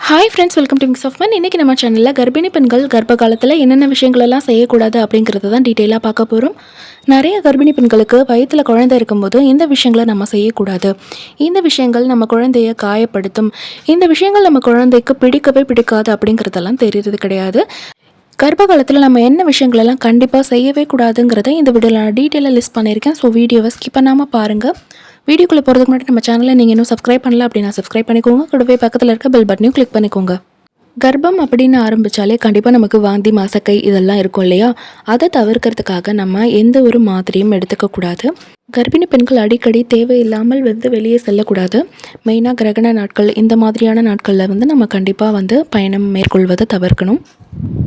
Hi friends welcome to mix of man இன்றைக்கி நம்ம சேனலில் கர்ப்பிணி பெண்கள் கர்ப்ப காலத்தில் என்னென்ன விஷயங்களெல்லாம் செய்யக்கூடாது அப்படிங்கிறத தான் டீட்டெயிலாக பார்க்க போகிறோம் நிறைய கர்ப்பிணி பெண்களுக்கு வயிற்றில் குழந்தை இருக்கும்போது இந்த விஷயங்களை நம்ம செய்யக்கூடாது. இந்த விஷயங்கள் நம்ம குழந்தைய காயப்படுத்தும். இந்த விஷயங்கள் நம்ம குழந்தைக்கு பிடிக்கவே பிடிக்காது அப்படிங்கிறதெல்லாம் தெரியறது கிடையாது. கர்ப்ப காலத்தில் நம்ம என்ன விஷயங்களெல்லாம் கண்டிப்பாக செய்யவே கூடாதுங்கிறத இந்த வீடியோவில் நான் டீட்டெயிலாக லிஸ்ட் பண்ணியிருக்கேன். ஸோ வீடியோவை ஸ்கிப் பண்ணாமல் பாருங்கள் வீடியோக்குள்ளே போகிறதுக்கு முன்னாடி நம்ம சேனலை நீங்கள் இன்னும் சப்ஸ்கிரைப் பண்ணல அப்படின்னா சப்ஸ்கிரைப் பண்ணிக்கோங்க. கூடவே பக்கத்தில் இருக்க பெல் பட்டனையும் கிளிக் பண்ணிக்கோங்க. கர்ப்பம் அப்படின்னு ஆரம்பித்தாலே கண்டிப்பாக நமக்கு வாந்தி மாசக்கை இதெல்லாம் இருக்கும் இல்லையா? அதை தவிர்க்கிறதுக்காக நம்ம எந்த ஒரு மாதிரியும் எடுத்துக்கக்கூடாது கர்ப்பிணி பெண்கள் அடிக்கடி தேவையில்லாமல் வந்து வெளியே செல்லக்கூடாது. மெயினாக கிரகண நாட்கள் இந்த மாதிரியான நாட்களில் வந்து நம்ம கண்டிப்பாக வந்து பயணம் மேற்கொள்வதை தவிர்க்கணும்.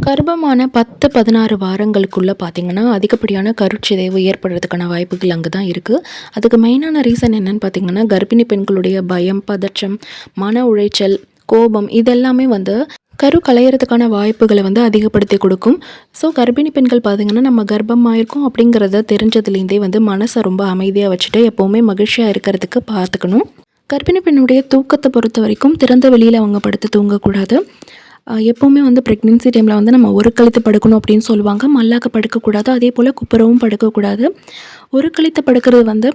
கர்ப்பமான பத்து பதினாறு வாரங்களுக்குள்ளே பார்த்தீங்கன்னா அதிகப்படியான கருச்சிதைவு ஏற்படுறதுக்கான வாய்ப்புகள் அங்கே தான் இருக்குது அதுக்கு மெயினான ரீசன் என்னென்னு பார்த்தீங்கன்னா கர்ப்பிணி பெண்களுடைய பயம் பதற்றம் மன உளைச்சல் கோபம் இதெல்லாமே வந்து கரு கலையிறதுக்கான வாய்ப்புகளை வந்து அதிகப்படுத்தி கொடுக்கும். ஸோ கர்ப்பிணி பெண்கள் பார்த்திங்கன்னா நம்ம கர்ப்பமாக இருக்கோம் அப்படிங்கிறத தெரிஞ்சதுலேருந்தே வந்து மனசை ரொம்ப அமைதியாக வச்சுட்டு எப்போவுமே மகிழ்ச்சியாக இருக்கிறதுக்கு பார்த்துக்கணும். கர்ப்பிணி பெண்ணுடைய தூக்கத்தை பொறுத்த வரைக்கும் திறந்த வெளியில் அவங்க படுத்து தூங்கக்கூடாது. எப்போவுமே வந்து ப்ரெக்னென்சி டைமில் வந்து நம்ம ஒரு கழுத்து படுக்கணும் அப்படின்னு சொல்லுவாங்க. மல்லாக்க படுக்கக்கூடாது. அதே போல் குப்புறவும் படுக்கக்கூடாது. ஒரு கழுத்து படுக்கிறது வந்து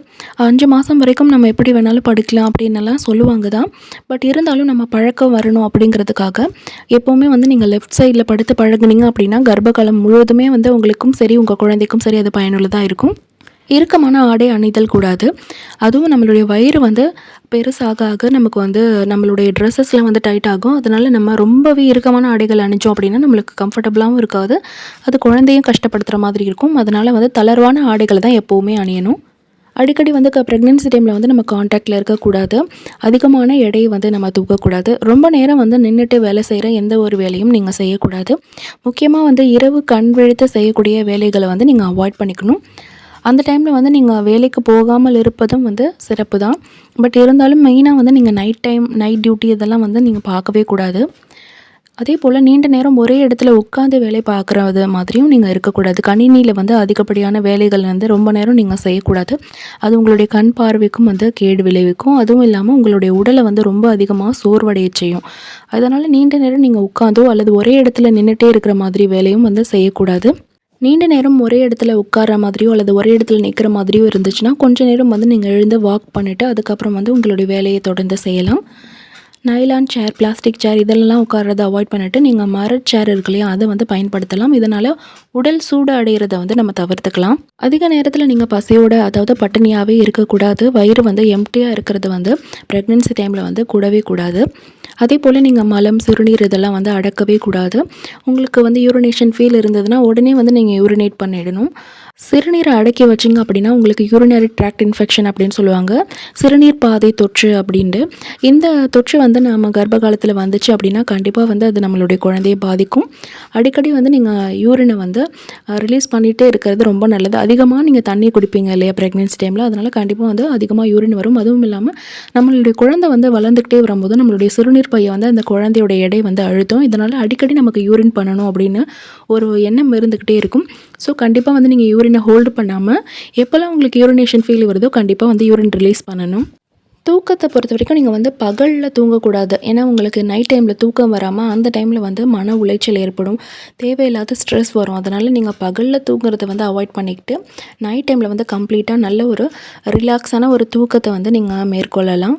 அஞ்சு மாதம் வரைக்கும் நம்ம எப்படி வேணாலும் படுக்கலாம் அப்படின்னெல்லாம் சொல்லுவாங்க தான் பட் இருந்தாலும் நம்ம பழக்கம் வரணும் அப்படிங்கிறதுக்காக எப்போவுமே வந்து நீங்கள் லெஃப்ட் சைடில் படுத்து பழகுனீங்க அப்படின்னா கர்ப்பகாலம் முழுவதுமே வந்து உங்களுக்கும் சரி உங்கள் குழந்தைக்கும் சரி அது பயனுள்ளதாக இருக்கும். இறுக்கமான ஆடை அணிதல் கூடாது. அதுவும் நம்மளுடைய வயிறு வந்து பெருசாக ஆக நமக்கு வந்து நம்மளுடைய ட்ரெஸ்ஸஸ்லாம் வந்து டைட் ஆகும். அதனால் நம்ம ரொம்பவே இறுக்கமான ஆடைகள் அணிஞ்சோம் அப்படின்னா நம்மளுக்கு கம்ஃபர்டபுளாகவும் இருக்காது. அது குழந்தையும் கஷ்டப்படுத்துகிற மாதிரி இருக்கும். அதனால் வந்து தளர்வான ஆடைகளை தான் எப்போவுமே அணியணும். அடிக்கடி வந்து ப்ரெக்னென்சி டைமில் வந்து நம்ம காண்டாக்டில் இருக்கக்கூடாது அதிகமான எடையை வந்து நம்ம தூக்கக்கூடாது. ரொம்ப நேரம் வந்து நின்றுட்டு வேலை செய்கிற எந்த ஒரு வேலையும் நீங்கள் செய்யக்கூடாது. முக்கியமாக வந்து இரவு கண் விழித்து செய்யக்கூடிய வேலைகளை வந்து நீங்கள் அவாய்ட் பண்ணிக்கணும். அந்த டைமில் வந்து நீங்கள் வேலைக்கு போகாமல் இருப்பதும் வந்து சிறப்பு தான் பட் இருந்தாலும் மெயினாக வந்து நீங்கள் நைட் டைம் நைட் டியூட்டி இதெல்லாம் வந்து நீங்கள் பார்க்கவே கூடாது. அதே போல் நீண்ட நேரம் ஒரே இடத்துல உட்காந்து வேலை பார்க்குறது மாதிரியும் நீங்கள் இருக்கக்கூடாது. கணினியில் வந்து அதிகப்படியான வேலைகள் வந்து ரொம்ப நேரம் நீங்கள் செய்யக்கூடாது. அது உங்களுடைய கண் பார்வைக்கும் வந்து கேடு விளைவிக்கும். அதுவும் இல்லாமல் உங்களுடைய உடலை வந்து ரொம்ப அதிகமாக சோர்வடைய செய்யும். அதனால் நீண்ட நேரம் நீங்கள் உட்காந்தோ அல்லது ஒரே இடத்துல நின்றுட்டே இருக்கிற மாதிரி வேலையும் வந்து செய்யக்கூடாது. நீண்ட நேரம் ஒரே இடத்துல உட்கார மாதிரியோ அல்லது ஒரே இடத்துல நிற்கிற மாதிரியோ இருந்துச்சுன்னா கொஞ்சம் நேரம் வந்து நீங்கள் எழுந்து வாக் பண்ணிவிட்டு அதுக்கப்புறம் வந்து உங்களுடைய வேலையை தொடர்ந்து செய்யலாம். நைலான் சேர் பிளாஸ்டிக் சேர் இதெல்லாம் உட்காரத அவாய்ட் பண்ணிவிட்டு நீங்கள் மர சேர் இருக்கு இல்லையா அதை வந்து பயன்படுத்தலாம். இதனால் உடல் சூடு அடைகிறத வந்து நம்ம தவிர்த்துக்கலாம். அதிக நேரத்தில் நீங்கள் பசியோட அதாவது பட்டினியாகவே இருக்கக்கூடாது. வயிறு வந்து எம்டியாக இருக்கிறது வந்து ப்ரெக்னென்சி டைமில் வந்து கூடவே கூடாது. அதே போல் நீங்கள் மலம் சிறுநீர் இதெல்லாம் வந்து அடக்கவே கூடாது. உங்களுக்கு வந்து யூரினேஷன் ஃபீல் இருந்ததுன்னா உடனே வந்து நீங்கள் யூரினேட் பண்ணிடணும். சிறுநீரை அடக்கி வச்சிங்க அப்படின்னா உங்களுக்கு யூரினரி ட்ராக்ட் இன்ஃபெக்ஷன் அப்படின்னு சொல்லுவாங்க. சிறுநீர் பாதை தொற்று அப்படின்ட்டு. இந்த தொற்று வந்து நம்ம கர்ப்ப காலத்தில் வந்துச்சு அப்படின்னா கண்டிப்பாக வந்து அது நம்மளுடைய குழந்தையை பாதிக்கும். அடிக்கடி வந்து நீங்கள் யூரினை வந்து ரிலீஸ் பண்ணிகிட்டே இருக்கிறது ரொம்ப நல்லது. அதிகமாக நீங்கள் தண்ணி குடிப்பீங்க இல்லையா ப்ரெக்னென்சி டைமில் அதனால் கண்டிப்பாக வந்து அதிகமாக யூரின் வரும். அதுவும் இல்லாமல் நம்மளுடைய குழந்தை வந்து வளர்ந்துக்கிட்டே வரும்போது நம்மளுடைய சிறுநீர் பையை வந்து அந்த குழந்தையோட எடை வந்து அழுத்தும். இதனால் அடிக்கடி நமக்கு யூரின் பண்ணணும் அப்படின்னு ஒரு எண்ணம் இருந்துக்கிட்டே இருக்கும். ஸோ கண்டிப்பாக வந்து நீங்கள் யூரினை ஹோல்டு பண்ணாமல் எப்போல்லாம் உங்களுக்கு யூரினேஷன் ஃபீல் வருதோ கண்டிப்பாக வந்து யூரின் ரிலீஸ் பண்ணணும். தூக்கத்தை பொறுத்த வரைக்கும் நீங்கள் வந்து பகலில் தூங்கக்கூடாது. ஏன்னா உங்களுக்கு நைட் டைமில் தூக்கம் வராமல் அந்த டைமில் வந்து மன உளைச்சல் ஏற்படும். தேவையில்லாத ஸ்ட்ரெஸ் வரும். அதனால் நீங்கள் பகலில் தூங்குறத வந்து அவாய்ட் பண்ணிக்கிட்டு நைட் டைமில் வந்து கம்ப்ளீட்டாக நல்ல ஒரு ரிலாக்ஸான ஒரு தூக்கத்தை வந்து நீங்கள் மேற்கொள்ளலாம்.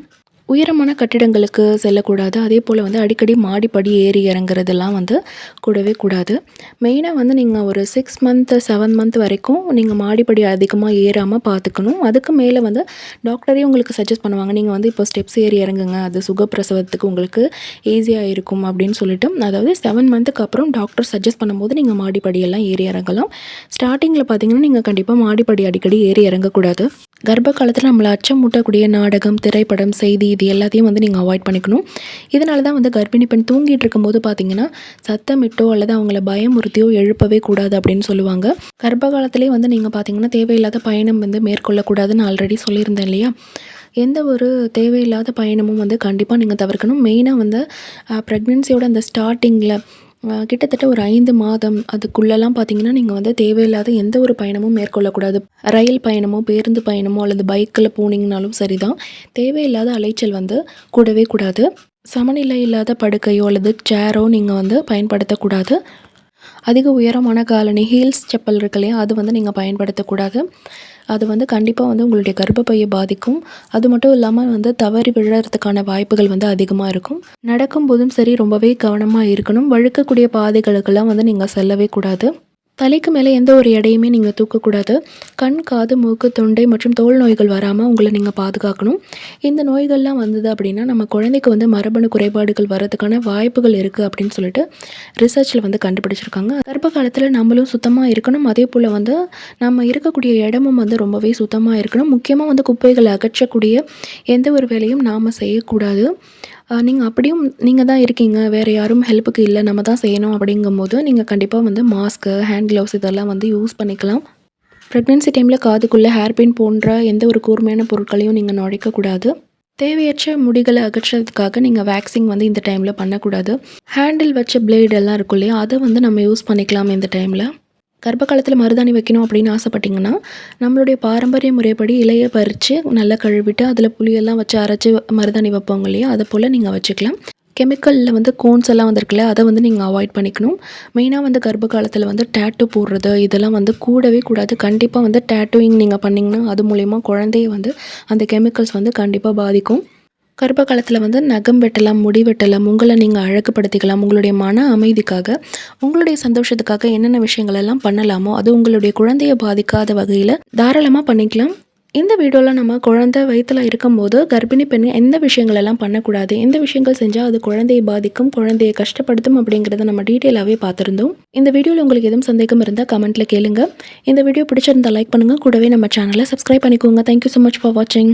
உயரமான கட்டிடங்களுக்கு செல்லக்கூடாது. அதே போல் வந்து அடிக்கடி மாடிப்படி ஏறி இறங்குறதெல்லாம் வந்து கூடவே கூடாது. மெயினாக வந்து நீங்கள் ஒரு சிக்ஸ் மந்த்து செவன் மந்த் வரைக்கும் நீங்கள் மாடிப்படி அதிகமாக ஏறாமல் பார்த்துக்கணும் அதுக்கு மேலே வந்து டாக்டரே உங்களுக்கு சஜஸ்ட் பண்ணுவாங்க. நீங்கள் வந்து இப்போ ஸ்டெப்ஸ் ஏறி இறங்குங்க. அது சுகப்பிரசவத்துக்கு உங்களுக்கு ஈஸியாக இருக்கும் அப்படின்னு சொல்லிட்டு. அதாவது செவன் மந்த்துக்கு அப்புறம் டாக்டர் சஜஸ்ட் பண்ணும்போது நீங்கள் மாடிப்படியெல்லாம் ஏறி இறங்கலாம். ஸ்டார்டிங்கில் பார்த்தீங்கன்னா நீங்கள் கண்டிப்பாக மாடிப்படி அடிக்கடி ஏறி இறங்கக்கூடாது. கர்ப்ப காலத்தில் நம்மளை அச்சமூட்டக்கூடிய நாடகம் திரைப்படம் செய்தி இது எல்லாத்தையும் வந்து நீங்கள் அவாய்ட் பண்ணிக்கணும். இதனால தான் வந்து கர்ப்பிணி பெண் தூங்கிட்டு இருக்கும்போது பார்த்தீங்கன்னா சத்தமிட்டோ அல்லது அவங்கள பயமுறுத்தியோ எழுப்பவே கூடாது அப்படின்னு சொல்லுவாங்க. கர்ப்ப காலத்திலே வந்து நீங்கள் பார்த்தீங்கன்னா தேவையில்லாத பயணம் வந்து மேற்கொள்ளக்கூடாதுன்னு ஆல்ரெடி சொல்லியிருந்தேன் இல்லையா? எந்த ஒரு தேவையில்லாத பயணமும் வந்து கண்டிப்பாக நீங்கள் தவிர்க்கணும். மெயினாக வந்து ப்ரெக்னென்சியோட அந்த ஸ்டார்டிங்கில் கிட்டத்தட்ட ஒரு ஐந்து மாதம் அதுக்குள்ளெல்லாம் பார்த்தீங்கன்னா நீங்கள் வந்து தேவையில்லாத எந்த ஒரு பயணமும் மேற்கொள்ளக்கூடாது. ரயில் பயணமோ பேருந்து பயணமோ அல்லது பைக்கில் போனீங்கனாலும் சரிதான். தேவையில்லாத அலைச்சல் வந்து கூடவே கூடாது. சமநிலை இல்லாத படுக்கையோ அல்லது சேரோ நீங்கள் வந்து பயன்படுத்தக்கூடாது. அதிக உயரமான காலணி ஹீல்ஸ் செப்பல் இருக்கு இல்லையா? அது வந்து நீங்கள் பயன்படுத்தக்கூடாது. அது வந்து கண்டிப்பாக வந்து உங்களுடைய கர்ப்பப்பையை பாதிக்கும். அது மட்டும் இல்லாமல் வந்து தவறி விழறதுக்கான வாய்ப்புகள் வந்து அதிகமாக இருக்கும். நடக்கும்போதும் சரி ரொம்பவே கவனமாக இருக்கணும். வழுக்கக்கூடிய பாதைகளுக்கெல்லாம் வந்து நீங்கள் செல்லவே கூடாது. தலைக்கு மேலே எந்த ஒரு எடையுமே நீங்கள் தூக்கக்கூடாது. கண் காது மூக்கு தொண்டை மற்றும் தோல் நோய்கள் வராமல் உங்களை நீங்கள் பாதுகாக்கணும். இந்த நோய்கள்லாம் வந்தது அப்படின்னா நம்ம குழந்தைக்கு வந்து மரபணு குறைபாடுகள் வர்றதுக்கான வாய்ப்புகள் இருக்குது அப்படின்னு சொல்லிட்டு ரிசர்ச்சில் வந்து கண்டுபிடிச்சிருக்காங்க. கர்ப்ப காலத்தில் நம்மளும் சுத்தமாக இருக்கணும். அதே போல் வந்து நம்ம இருக்கக்கூடிய இடமும் வந்து ரொம்பவே சுத்தமாக இருக்கணும். முக்கியமாக வந்து குப்பைகளை அகற்றக்கூடிய எந்த ஒரு வேலையும் நாம் செய்யக்கூடாது. நீங்கள் அப்படியும் நீங்கள் தான் இருக்கீங்க. வேறு யாரும் ஹெல்ப்புக்கு இல்லை. நம்ம தான் செய்யணும் அப்படிங்கும்போது நீங்கள் கண்டிப்பாக வந்து மாஸ்க்கு ஹேண்ட் க்ளவுஸ் இதெல்லாம் வந்து யூஸ் பண்ணிக்கலாம். ப்ரெக்னென்சி டைமில் காதுக்குள்ளே ஹேர்பின் போன்ற எந்த ஒரு கூர்மையான பொருட்களையும் நீங்கள் நுழைக்கக்கூடாது. தேவையற்ற முடிகளை அகற்றுறதுக்காக நீங்கள் வேக்சிங் வந்து இந்த டைமில் பண்ணக்கூடாது. ஹேண்டில் வச்ச பிளேடெல்லாம் இருக்கும் இல்லையா? அதை வந்து நம்ம யூஸ் பண்ணிக்கலாம் இந்த டைமில் கர்ப்ப காலத்தில் மருதாணி வைக்கணும் அப்படின்னு ஆசைப்பட்டிங்கன்னா நம்மளுடைய பாரம்பரிய முறைப்படி இலையை பறித்து நல்லா கழுவிட்டு அதில் புளியெல்லாம் வச்சு அரைச்சி மருதாணி வைப்போங்க இல்லையா? அதை போல் நீங்கள் வச்சுக்கலாம். கெமிக்கலில் வந்து கோன்ஸ் எல்லாம் வந்திருக்குல்ல அதை வந்து நீங்கள் அவாய்ட் பண்ணிக்கணும். மெயினாக வந்து கர்ப்ப காலத்தில் வந்து டேட்டு போடுறது இதெல்லாம் வந்து கூடவே கூடாது. கண்டிப்பாக வந்து டேட்டூயிங் நீங்கள் பண்ணிங்கன்னா அது மூலயமா குழந்தைய வந்து அந்த கெமிக்கல்ஸ் வந்து கண்டிப்பாக பாதிக்கும். கர்ப்ப காலத்தில் வந்து நகம் வெட்டலாம் முடி வெட்டலாம் உங்களை நீங்கள் அழகுப்படுத்திக்கலாம் உங்களுடைய மன அமைதிக்காக உங்களுடைய சந்தோஷத்துக்காக என்னென்ன விஷயங்கள் எல்லாம் பண்ணலாமோ அது உங்களுடைய குழந்தைய பாதிக்காத வகையில் தாராளமாக பண்ணிக்கலாம். இந்த வீடியோவில் நம்ம குழந்தை வயிற்றில் இருக்கும்போது கர்ப்பிணி பெண் எந்த விஷயங்கள் எல்லாம் பண்ணக்கூடாது எந்த விஷயங்கள் செஞ்சால் அது குழந்தையை பாதிக்கும் குழந்தையை கஷ்டப்படுத்தும் அப்படிங்கிறத நம்ம டீட்டெயிலாகவே பார்த்துருந்தோம். இந்த வீடியோவில் உங்களுக்கு எதுவும் சந்தேகம் இருந்தால் கமெண்ட்டில் கேளுங்க. இந்த வீடியோ பிடிச்சிருந்தா லைக் பண்ணுங்கள் கூடவே நம்ம சேனலை சப்ஸ்கிரைப் பண்ணிக்கோங்க. தேங்க்யூ ஸோ மச் ஃபார் வாட்சிங்